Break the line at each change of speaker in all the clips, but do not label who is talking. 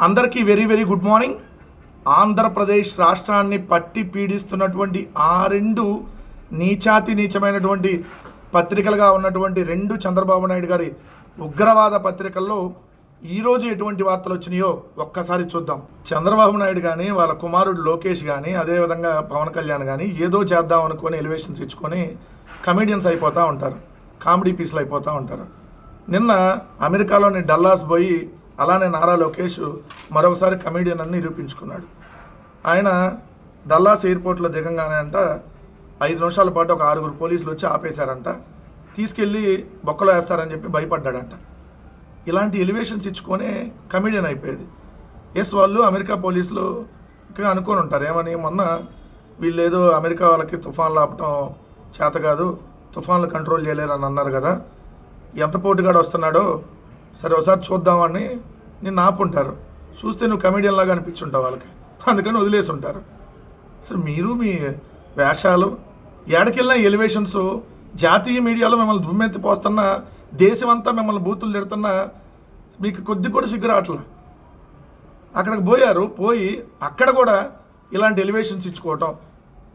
అందరికీ very very good morning. Andhra Pradesh రాష్ట్రాన్ని పట్టి పీడిస్తున్నటువంటి ఆ రెండు నీచాతి నీచమైనటువంటి పత్రికలుగా ఉన్నటువంటి రెండు చంద్రబాబు నాయుడు గారి ఉగ్రవాద పత్రికల్లో ఈరోజు ఎటువంటి వార్తలు వచ్చినాయో ఒక్కసారి చూద్దాం. చంద్రబాబు నాయుడు కానీ వాళ్ళ కుమారుడు లోకేష్ కానీ అదేవిధంగా పవన్ కళ్యాణ్ కానీ ఏదో చేద్దాం అనుకొని ఎలివేషన్స్ ఇచ్చుకొని కమెడియన్స్ అయిపోతూ ఉంటారు. కామెడీ పీసులు అయిపోతూ ఉంటారు. నిన్న అమెరికాలోని డల్లాస్ పోయి అలానే నారా లోకేష్ మరొకసారి కమెడియన్ అని నిరూపించుకున్నాడు. ఆయన డల్లాస్ ఎయిర్పోర్ట్లో దిగంగానే అంట ఐదు నిమిషాల పాటు ఒక ఆరుగురు పోలీసులు వచ్చి ఆపేశారంట తీసుకెళ్ళి బొక్కలో వేస్తారని చెప్పి భయపడ్డాడంట. ఇలాంటి ఎలివేషన్స్ ఇచ్చుకొని కమెడియన్ అయిపోయేది. ఎస్ వాళ్ళు అమెరికా పోలీసులు అనుకొని ఉంటారు. ఏమని? మొన్న వీళ్ళు ఏదో అమెరికా వాళ్ళకి తుఫాన్లు ఆపటం చేత కాదు తుఫాన్లు కంట్రోల్ చేయలేరు అని అన్నారు కదా. ఎంత పోటుగాడు వస్తున్నాడో సరే ఒకసారి చూద్దామని నిన్ను ఆపుంటారు. చూస్తే నువ్వు కమెడియన్ లాగా అనిపించుంటావు వాళ్ళకి. అందుకని వదిలేసి ఉంటారు అసలు మీరు మీ వేషాలు ఏడకెళ్ళిన ఎలివేషన్స్ జాతీయ మీడియాలో మిమ్మల్ని దుమ్మెత్తి పోస్తున్న దేశమంతా మిమ్మల్ని బూతులు తిడుతున్నా మీకు కొద్ది కూడా సిగ్గు రావట్లా? అక్కడికి పోయారు పోయి అక్కడ కూడా ఇలాంటి ఎలివేషన్స్ ఇచ్చుకోవటం.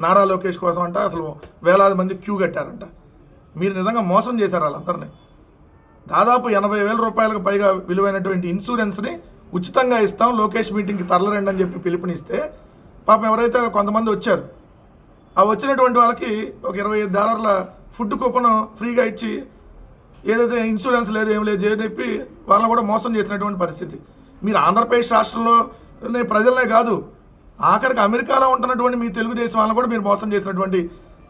నారా లోకేష్ కోసం అంట అసలు వేలాది మంది క్యూ కట్టారంట. మీరు నిజంగా మోసం చేశారు వాళ్ళందరినీ. దాదాపు ఎనభై వేల రూపాయలకు పైగా విలువైనటువంటి ఇన్సూరెన్స్ని ఉచితంగా ఇస్తాం. లోకేష్ మీటింగ్కి తరలరండి అని చెప్పి పిలుపునిస్తే పాపం ఎవరైతే కొంతమంది వచ్చారు ఆ వచ్చినటువంటి వాళ్ళకి ఒక ఇరవై ఐదు డాలర్ల ఫుడ్ కూపన్ ఫ్రీగా ఇచ్చి ఏదైతే ఇన్సూరెన్స్ లేదు ఏం లేదు అని చెప్పి వాళ్ళని కూడా మోసం చేసినటువంటి పరిస్థితి. మీరు ఆంధ్రప్రదేశ్ రాష్ట్రంలో ప్రజలనే కాదు ఆఖరికి అమెరికాలో ఉంటున్నటువంటి మీ తెలుగుదేశం వాళ్ళని కూడా మీరు మోసం చేసినటువంటి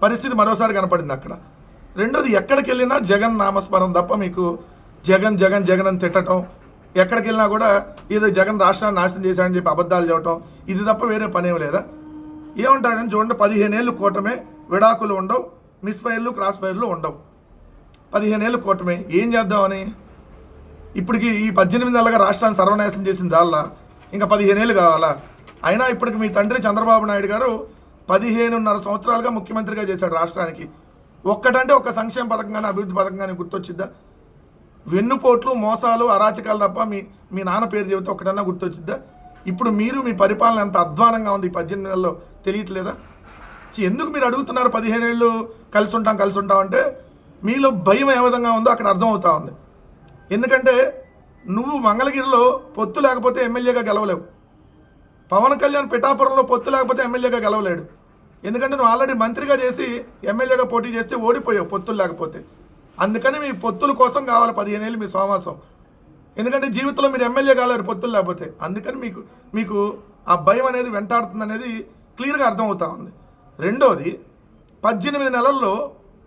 పరిస్థితి మరోసారి కనపడింది అక్కడ. రెండోది ఎక్కడికి వెళ్ళినా జగన్ నామస్మరం తప్ప మీకు జగన్ జగన్ జగన్ అని తిట్టడం ఎక్కడికి వెళ్ళినా కూడా ఏదో జగన్ రాష్ట్రాన్ని నాశనం చేశాడని చెప్పి అబద్ధాలు చెప్పడం ఇది తప్ప వేరే పనేం లేదా? ఏమంటాడని చూడండి పదిహేనేళ్ళు కూటమే విడాకులు ఉండవు మిస్ ఫైర్లు క్రాస్ ఫైర్లు ఉండవు. పదిహేనేళ్ళు కూటమే ఏం చేద్దామని? ఇప్పటికి ఈ పద్దెనిమిది నెలలుగా రాష్ట్రాన్ని సర్వనాశనం చేసిన దాల్లా ఇంకా పదిహేనేళ్ళు కావాలా? అయినా ఇప్పటికి మీ తండ్రి చంద్రబాబు నాయుడు గారు పదిహేనున్నర సంవత్సరాలుగా ముఖ్యమంత్రిగా చేశాడు రాష్ట్రానికి. ఒక్కటంటే ఒక సంక్షేమ పథకం కానీ అభివృద్ధి పథకం కానీ గుర్తొచ్చిద్దా? వెన్నుపోట్లు మోసాలు అరాచకాలు తప్ప మీ మీ నాన్న పేరు చెబితే ఒకటన్నా గుర్తొచ్చిద్దా? ఇప్పుడు మీరు మీ పరిపాలన ఎంత అధ్వానంగా ఉంది ఈ పద్దెనిమిది నెలల్లో తెలియట్లేదా? ఎందుకు మీరు అడుగుతున్నారు పదిహేను ఏళ్ళు కలిసి ఉంటాం కలిసి ఉంటాం అంటే మీలో భయం ఏ విధంగా ఉందో అక్కడ అర్థం అవుతా ఉంది. ఎందుకంటే నువ్వు మంగళగిరిలో పొత్తు లేకపోతే ఎమ్మెల్యేగా గెలవలేవు. పవన్ కళ్యాణ్ పిఠాపురంలో పొత్తు లేకపోతే ఎమ్మెల్యేగా గెలవలేడు. ఎందుకంటే నువ్వు ఆల్రెడీ మంత్రిగా చేసి ఎమ్మెల్యేగా పోటీ చేస్తే ఓడిపోయావు పొత్తులు లేకపోతే. అందుకని మీ పొత్తుల కోసం కావాలి పదిహేను ఏళ్ళు మీ సోమాసం. ఎందుకంటే జీవితంలో మీరు ఎమ్మెల్యే కాలేరు పొత్తులు లేకపోతే. అందుకని మీకు మీకు ఆ భయం అనేది వెంటాడుతుంది అనేది క్లియర్గా అర్థమవుతా ఉంది. రెండోది పద్దెనిమిది నెలల్లో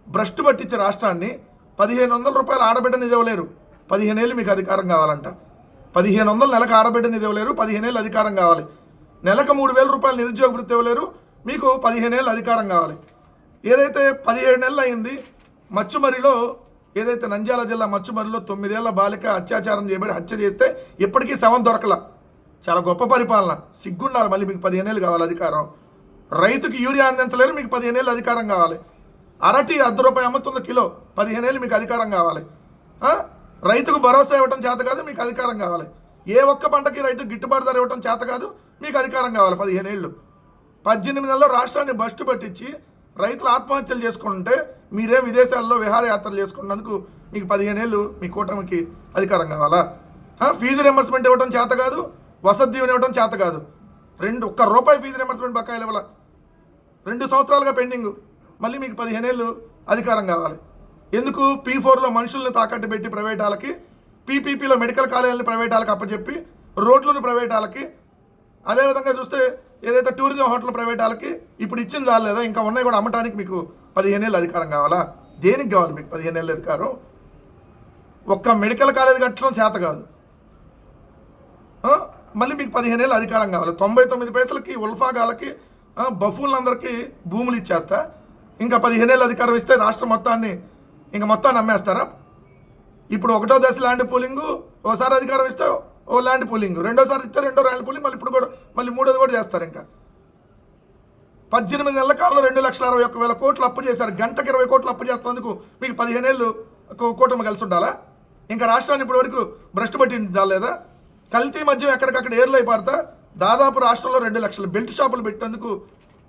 భ్రష్టు పట్టించే రాష్ట్రాన్ని పదిహేను వందల రూపాయలు ఆడబిడ్డని ఇవ్వలేరు. పదిహేను ఏళ్ళు మీకు అధికారం కావాలంట. పదిహేను వందలు నెలకు ఆడబిడ్డని ఇవ్వలేరు పదిహేను ఏళ్ళు అధికారం కావాలి. నెలకు మూడు వేల రూపాయలు నిరుద్యోగ వృత్తి ఇవ్వలేరు మీకు పదిహేను ఏళ్ళు అధికారం కావాలి. ఏదైతే పదిహేడు నెలలు అయింది మచ్చుమరిలో ఏదైతే నంద్యాల జిల్లా మచ్చుమరిలో తొమ్మిదేళ్ళ బాలిక అత్యాచారం చేయబడి హత్య చేస్తే ఇప్పటికీ శవం దొరకల. చాలా గొప్ప పరిపాలన. సిగ్గుండాలి మళ్ళీ మీకు పదిహేనేళ్ళు కావాలి అధికారం. రైతుకి యూరియా అందించలేరు మీకు పదిహేనేళ్ళు అధికారం కావాలి. అరటి అర్ధ రూపాయి అమ్ముతుంది కిలో పదిహేనేళ్ళు మీకు అధికారం కావాలి. రైతుకు భరోసా ఇవ్వటం చేత కాదు మీకు అధికారం కావాలి. ఏ ఒక్క పంటకి రైతు గిట్టుబాటు ధర ఇవ్వటం చేత కాదు మీకు అధికారం కావాలి పదిహేనేళ్ళు పద్దెనిమిది నెలల్లో రాష్ట్రాన్ని బస్టు పట్టించి రైతులు ఆత్మహత్యలు చేసుకుంటుంటే మీరే విదేశాల్లో విహారయాత్రలు చేసుకున్నందుకు మీకు పదిహేను ఏళ్ళు మీ కూటమికి అధికారం కావాలా? ఫీజు రియంబర్స్మెంట్ ఇవ్వడం చేత కాదు వసతి దీవెన ఇవ్వడం చేత కాదు. రెండు ఒక్క రూపాయి ఫీజు రియంబర్స్మెంట్ బకాయిలు ఇవ్వాల? రెండు సంవత్సరాలుగా పెండింగ్. మళ్ళీ మీకు పదిహేను ఏళ్ళు అధికారం కావాలి. ఎందుకు? పీ ఫోర్లో మనుషుల్ని తాకట్టు పెట్టి ప్రైవేట్ వాళ్ళకి పీపీపీలో మెడికల్ కాలేజీలను ప్రైవేట్ వాళ్ళకి అప్పచెప్పి రోడ్లను ప్రైవేట్ వాళ్ళకి అదేవిధంగా చూస్తే ఏదైతే టూరిజం హోటల్ ప్రైవేట్ వాళ్ళకి ఇప్పుడు ఇచ్చింది లేదా ఇంకా ఉన్నాయి కూడా అమ్మటానికి మీకు పదిహేను ఏళ్ళు అధికారం కావాలా? దేనికి కావాలి మీకు పదిహేను ఏళ్ళ అధికారం? ఒక్క మెడికల్ కాలేజ్ కట్టడం చేత కాదు. మళ్ళీ మీకు పదిహేను ఏళ్ళు అధికారం కావాలి. తొంభై తొమ్మిది పైసలకి ఉల్ఫాగాలకి ఆ, భూములు ఇచ్చేస్తా. ఇంకా పదిహేను ఏళ్ళు అధికారం ఇస్తే రాష్ట్రం మొత్తాన్ని ఇంకా మొత్తాన్ని అమ్మేస్తారా? ఇప్పుడు ఒకటో దశ ల్యాండ్ పూలింగు ఓసారి అధికారం ఇస్తే ఓ ల్యాండ్ పూలింగ్. రెండోసారి ఇస్తే రెండో ల్యాండ్ పూలింగ్ మళ్ళీ ఇప్పుడు కూడా మళ్ళీ మూడోది కూడా చేస్తారు ఇంకా. పద్దెనిమిది నెలల కాలంలో రెండు లక్షల అరవై ఒక్క వేల కోట్లు అప్పు చేశారు. గంటకి ఇరవై కోట్లు అప్పు చేస్తున్నందుకు మీకు పదిహేను ఏళ్ళు కూటమి కలిసి ఉండాలా? ఇంకా రాష్ట్రాన్ని ఇప్పటి వరకు భ్రష్టు పట్టిందా లేదా? కల్తీ మద్యం ఎక్కడికక్కడ ఏర్లు అయిపోతా దాదాపు రాష్ట్రంలో రెండు లక్షల బెల్ట్ షాపులు పెట్టేందుకు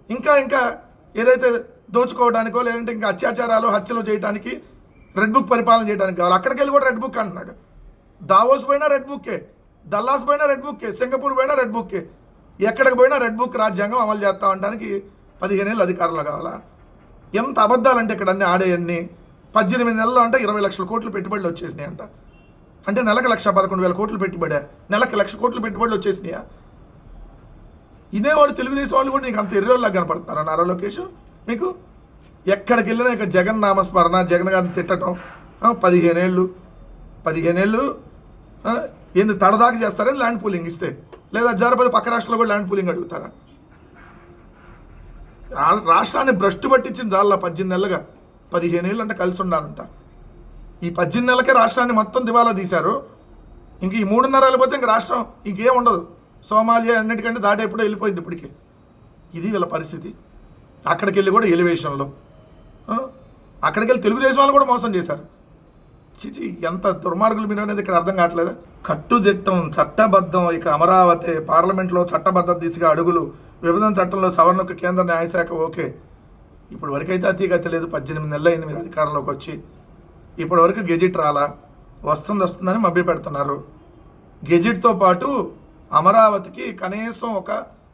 ఇంకా ఇంకా ఏదైతే దోచుకోవడానికో లేదంటే ఇంకా అత్యాచారాలు హత్యలు చేయడానికి రెడ్ బుక్ పరిపాలన చేయడానికి కావాలి. అక్కడికి వెళ్ళి కూడా రెడ్ బుక్ అంటున్నాడు. దావోస్ పోయినా రెడ్ బుక్కే. దల్లాస్ పోయినా రెడ్ బుక్కే సింగపూర్ పోయినా రెడ్ బుక్కే. ఎక్కడికి పోయినా రెడ్ బుక్ రాజ్యాంగం అమలు చేస్తా ఉండడానికి పదిహేను ఏళ్ళు అధికారులు కావాలా? ఎంత అబద్ధాలంటే ఇక్కడ అన్ని ఆడేయన్ని? పద్దెనిమిది నెలల్లో అంటే ఇరవై లక్షల కోట్లు పెట్టుబడులు వచ్చేసినాయి అంట. అంటే నెలకు లక్ష పదకొండు వేల కోట్లు పెట్టుబడా? నెలకు లక్ష కోట్లు పెట్టుబడులు వచ్చేసినాయా? ఇదేవాడు తెలుగుదేశం వాళ్ళు కూడా నీకు అంత ఎర్రోళ్ళగా కనపడుతున్నారా నారా లోకేష్? మీకు ఎక్కడికి వెళ్ళినా ఇక జగన్ నామస్మరణ జగన్ గారిని తిట్టడం పదిహేనేళ్ళు పదిహేనేళ్ళు ఏంది తడదాకి చేస్తారని ల్యాండ్ పూలింగ్ ఇస్తే? లేదా జారపతి పక్క రాష్ట్రంలో కూడా ల్యాండ్ పూలింగ్ అడుగుతారా? రాష్ట్రాన్ని భ్రష్టు పట్టించింది దానిలో పద్దెనిమిది నెలలుగా పదిహేను ఏళ్ళు అంటే కలిసి ఉండాలంట. ఈ పద్దెనిమిది నెలలకే రాష్ట్రాన్ని మొత్తం దివాలా తీశారు. ఇంక ఈ మూడున్నర వెళ్ళిపోతే ఇంక రాష్ట్రం ఇంకేం ఉండదు. సోమాలియా అన్నిటికంటే దాటి ఎప్పుడో వెళ్ళిపోయింది ఇప్పటికే. ఇది వీళ్ళ పరిస్థితి. అక్కడికి వెళ్ళి కూడా ఎలివేషన్లో. అక్కడికి వెళ్ళి తెలుగుదేశం వాళ్ళు కూడా మోసం చేశారు. చిచి ఎంత దుర్మార్గులు మీరు అనేది ఇక్కడ అర్థం కావట్లేదు? కట్టుదిట్టం చట్టబద్ధం ఇక అమరావతి పార్లమెంట్లో చట్టబద్ధత దిశగా అడుగులు విభజన చట్టంలో సవరణకు కేంద్ర న్యాయశాఖ ఓకే. ఇప్పుడు వరకైతే అతీగతి లేదు పద్దెనిమిది నెలలు అయింది మీరు అధికారంలోకి వచ్చి. ఇప్పటి వరకు గెజిట్ రాలా? వస్తుంది వస్తుందని మభ్య పెడుతున్నారు గెజిట్తో పాటు అమరావతికి కనీసం ఒక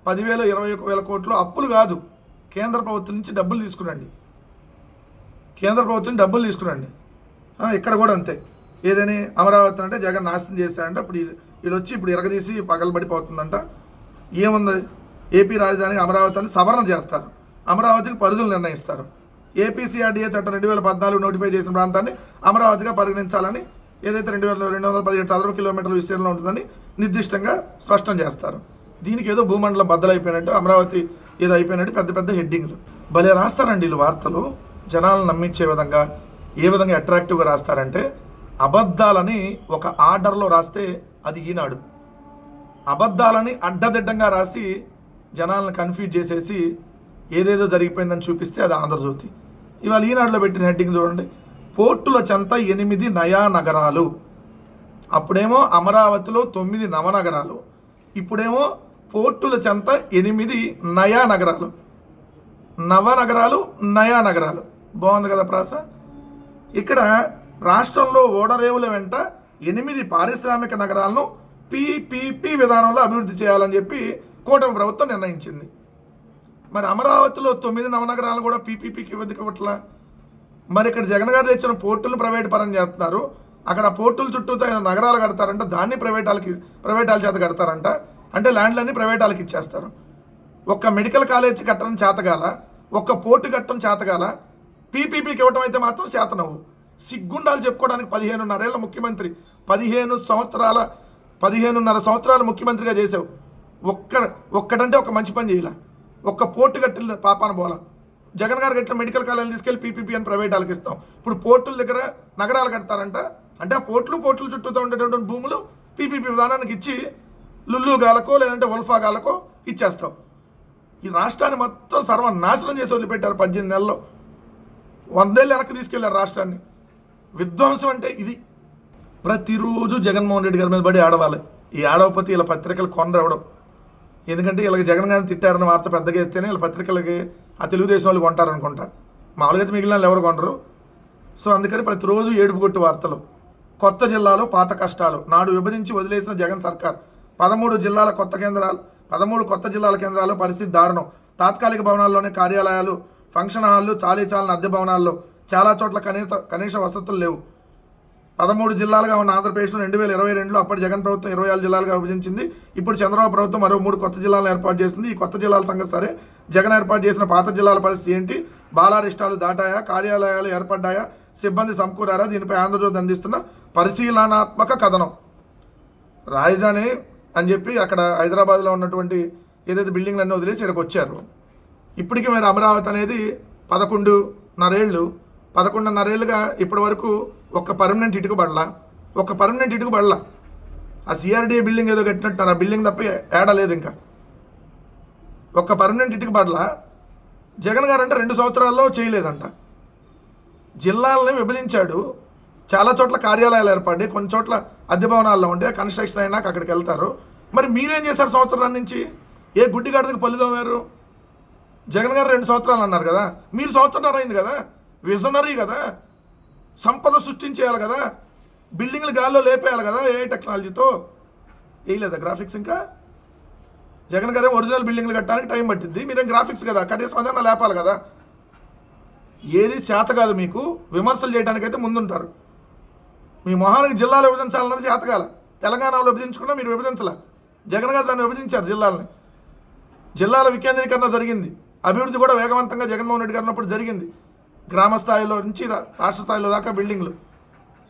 పదివేల ఇరవై ఒక వేల కోట్లు అప్పులు కాదు. కేంద్ర ప్రభుత్వం నుంచి డబ్బులు తీసుకురండి. కేంద్ర ప్రభుత్వం డబ్బులు తీసుకురండి. ఇక్కడ కూడా అంతే. ఏదని అమరావతి అంటే జగన్ నాశనం చేశాడంటే ఇప్పుడు వీళ్ళు- వచ్చి ఇప్పుడు ఇరగదీసి పగలబడిపోతుందంట ఏముంది? ఏపీ రాజధాని అమరావతిని సవరణ చేస్తారు. అమరావతికి పరిధులు నిర్ణయిస్తారు. ఏపీసీఆర్డీఏ చట్టం రెండు వేల పద్నాలుగు నోటిఫై చేసిన ప్రాంతాన్ని అమరావతిగా పరిగణించాలని ఏదైతే రెండు వేల రెండు వందల పదిహేడు చదరపు కిలోమీటర్ల విస్తీర్ణంలో ఉంటుందని నిర్దిష్టంగా స్పష్టం చేస్తారు. దీనికి ఏదో భూమండలం బద్దలైపోయినట్టు అమరావతి ఏదో అయిపోయినట్టు పెద్ద పెద్ద హెడ్డింగ్లు. భలే రాస్తారండి వీళ్ళు వార్తలు. జనాలను నమ్మించే విధంగా ఏ విధంగా అట్రాక్టివ్గా రాస్తారంటే అబద్ధాలని ఒక ఆర్డర్లో రాస్తే అది ఈనాడు. అబద్ధాలని అడ్డదిడ్డంగా రాసి జనాలను కన్ఫ్యూజ్ చేసేసి ఏదేదో జరిగిపోయిందని చూపిస్తే అది ఆంధ్రజ్యోతి. ఇవాళ ఈనాడులో పెట్టిన హెడ్డింగ్ చూడండి. పోర్టుల చెంత ఎనిమిది నయా నగరాలు అప్పుడేమో అమరావతిలో తొమ్మిది నవనగరాలు. ఇప్పుడేమో పోర్టుల చెంత ఎనిమిది నయా నగరాలు నవనగరాలు నయా నగరాలు బాగుంది కదా ప్రాస? ఇక్కడ రాష్ట్రంలో ఓడరేవుల వెంట ఎనిమిది పారిశ్రామిక నగరాలను పీపీపీ విధానంలో అభివృద్ధి చేయాలని చెప్పి కూటమి ప్రభుత్వం నిర్ణయించింది. మరి అమరావతిలో తొమ్మిది నవనగరాలు కూడా పీపీపీకి ఇవ్వట్లా మరి ఇక్కడ జగన్ గారు తెచ్చిన పోర్టులను ప్రైవేట్ పరం చేస్తున్నారు. అక్కడ పోర్టుల చుట్టూ నగరాలు కడతారంట దాన్ని ప్రైవేట్ వాళ్ళకి ప్రైవేట్ వాళ్ళ చేత కడతారంట. అంటే ల్యాండ్లన్నీ ప్రైవేట్ వాళ్ళకి ఇచ్చేస్తారు. ఒక్క మెడికల్ కాలేజ్ కట్టడం చేతగాల ఒక్క పోర్టు కట్టడం చేతగాల పీపీపీకి ఇవ్వటం అయితే మాత్రం చేతనవు సిగ్గుండాలు చెప్పుకోవడానికి పదిహేనున్నరేళ్ళ ముఖ్యమంత్రి పదిహేను సంవత్సరాల పదిహేనున్నర సంవత్సరాలు ముఖ్యమంత్రిగా చేసావు ఒక్క ఒక్కటంటే ఒక మంచి పని చేయలే? ఒక్క పోర్టు కట్టిన పాపాన పోలా జగన్ గారు గట్ల మెడికల్ కాలేజీలు తీసుకెళ్ళి పీపీపీ అని ప్రైవేట్ వాళ్ళకి ఇస్తాం. ఇప్పుడు పోర్టుల దగ్గర నగరాలు కడతారంట. అంటే ఆ పోర్టులు పోర్టుల చుట్టూతో ఉండేటువంటి భూములు పీపీపీ విధానానికి ఇచ్చి లుల్లు గాలకో లేదంటే ఉల్ఫా గాలకో ఇచ్చేస్తాం. ఈ రాష్ట్రాన్ని మొత్తం సర్వనాశనం చేసి వదిలిపెట్టారు పద్దెనిమిది నెలల్లో. వందేళ్ళు వెనక్కి తీసుకెళ్ళారు రాష్ట్రాన్ని. విధ్వంసం అంటే ఇది. ప్రతిరోజు జగన్మోహన్ రెడ్డి గారి మీద పడి ఆడవాలి ఈ ఆడవపతి ఇలా పత్రికలు కొనరావడం. ఎందుకంటే వీళ్ళకి జగన్ గారిని తిట్టారన్న వార్త పెద్దగా ఇస్తేనే వీళ్ళ పత్రికలకి ఆ తెలుగుదేశం వాళ్ళు కొంటారనుకుంటా. మామూలుగా అయితే మిగిలిన వాళ్ళు ఎవరు కొనరు. సో అందుకని ప్రతిరోజు ఏడుపు కొట్టు వార్తలు. కొత్త జిల్లాలో పాత కష్టాలు. నాడు విభజించి వదిలేసిన జగన్ సర్కార్. పదమూడు జిల్లాల కొత్త కేంద్రాలు పదమూడు కొత్త జిల్లాల కేంద్రాల్లో పరిస్థితి దారుణం. తాత్కాలిక భవనాల్లోనే కార్యాలయాలు ఫంక్షన్ హాళ్ళు చాలీ చాలని అద్దె భవనాల్లో చాలా చోట్ల కనీస కనీస వసతులు లేవు. పదమూడు జిల్లాలుగా ఉన్న ఆంధ్రప్రదేశ్లో రెండు వేల ఇరవై రెండులో అప్పటి జగన్ ప్రభుత్వం ఇరవై ఆరు జిల్లాలుగా విభజించింది. ఇప్పుడు చంద్రబాబు ప్రభుత్వం మరో మూడు కొత్త జిల్లాలను ఏర్పాటు చేసింది. ఈ కొత్త జిల్లాల సంగతి సరే. జగన్ ఏర్పాటు చేసిన పాత జిల్లాల పరిస్థితి ఏంటి? బాలారిష్టాలు దాటాయా? కార్యాలయాలు ఏర్పడ్డాయా? సిబ్బంది సమకూరారా? దీనిపై ఆంధ్రజ్యోతి అందిస్తున్న పరిశీలనాత్మక కథనం. రాజధాని అని చెప్పి అక్కడ హైదరాబాద్లో ఉన్నటువంటి ఏదైతే బిల్డింగ్లన్నీ వదిలేసి ఇక్కడికి వచ్చారు. ఇప్పటికీ మరి అమరావతి అనేది పదకొండున్నరేళ్ళు పదకొండున్నరేళ్ళుగా ఇప్పటి వరకు ఒక్క పర్మనెంట్ ఇటుక పడలా ఒక్క పర్మనెంట్ ఇటుక పడలా. ఆ సిఆర్డీఏ బిల్డింగ్ ఏదో కట్టినట్టు ఆ బిల్డింగ్ తప్ప ఏడలేదు ఇంకా. ఒక్క పర్మనెంట్ ఇటుక పడలా జగన్ గారు అంటే రెండు సంవత్సరాల్లో చేయలేదంట. జిల్లాలని విభజించాడు చాలా చోట్ల కార్యాలయాలు ఏర్పడ్డాయి కొన్ని చోట్ల అద్దె భవనాల్లో ఉంటే కన్స్ట్రక్షన్ అయినాక అక్కడికి వెళ్తారు. మరి మీరేం చేశారు సంవత్సరం నుంచి? ఏ గుడ్డి గడదకి పళ్ళు తోమారు? జగన్ గారు రెండు సంవత్సరాలు అన్నారు కదా మీరు సంవత్సరం అయింది కదా విజనరీ కదా సంపద సృష్టించేయాలి కదా బిల్డింగ్లు గాల్లో లేపేయాలి కదా ఏ టెక్నాలజీతో? వేయలేదా గ్రాఫిక్స్ ఇంకా? జగన్ గారే ఒరిజినల్ బిల్డింగ్లు కట్టడానికి టైం పట్టింది మీరేం గ్రాఫిక్స్ కదా కనీసం అదన్నా లేపాలి కదా. ఏది చేత కాదు మీకు విమర్శలు చేయడానికైతే ముందుంటారు. మీ మొహానికి జిల్లాలు విభజించాలన్నది చేతకాల తెలంగాణలో విభజించుకున్నా మీరు విభజించాల. జగన్ గారు దాన్ని విభజించారు జిల్లాలని. జిల్లాల వికేంద్రీకరణ జరిగింది. అభివృద్ధి కూడా వేగవంతంగా జగన్మోహన్ రెడ్డి గారు ఉన్నప్పుడు జరిగింది. గ్రామ స్థాయిలో నుంచి రా- రాష్ట్ర స్థాయిలో దాకా బిల్డింగ్లు.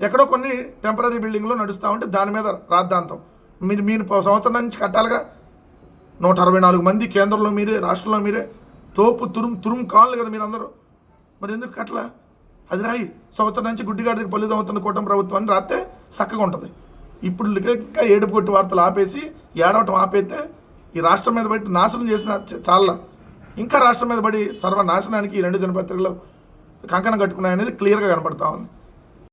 ఎక్కడో కొన్ని టెంపరీ బిల్డింగ్లు నడుస్తూ ఉంటే దాని మీద రాద్ధాంతం. మీరు మీరు సంవత్సరం నుంచి కట్టాలిగా. నూట అరవై నాలుగు మంది కేంద్రంలో మీరే రాష్ట్రంలో మీరే. తోపు తురుం తురుం కావాలి కదా మీరందరూ. మరి ఎందుకు కట్టలా? అది రాయి. సంవత్సరం నుంచి గుడ్డిగాడికి పల్లి అవుతుంది కూటమి ప్రభుత్వాన్ని రాస్తే చక్కగా ఉంటుంది. ఇప్పుడు ఇంకా ఏడుపు కొట్టి వార్తలు ఆపేసి ఏడవటం ఆపేస్తే ఈ రాష్ట్రం మీద బట్టి నాశనం చేసిన చాలా ఇంకా రాష్ట్రం మీద పడి సర్వనాశనానికి ఈ రెండు దినపత్రికలు కంకణం కట్టుకున్నాయనేది క్లియర్గా కనపడతా ఉంది.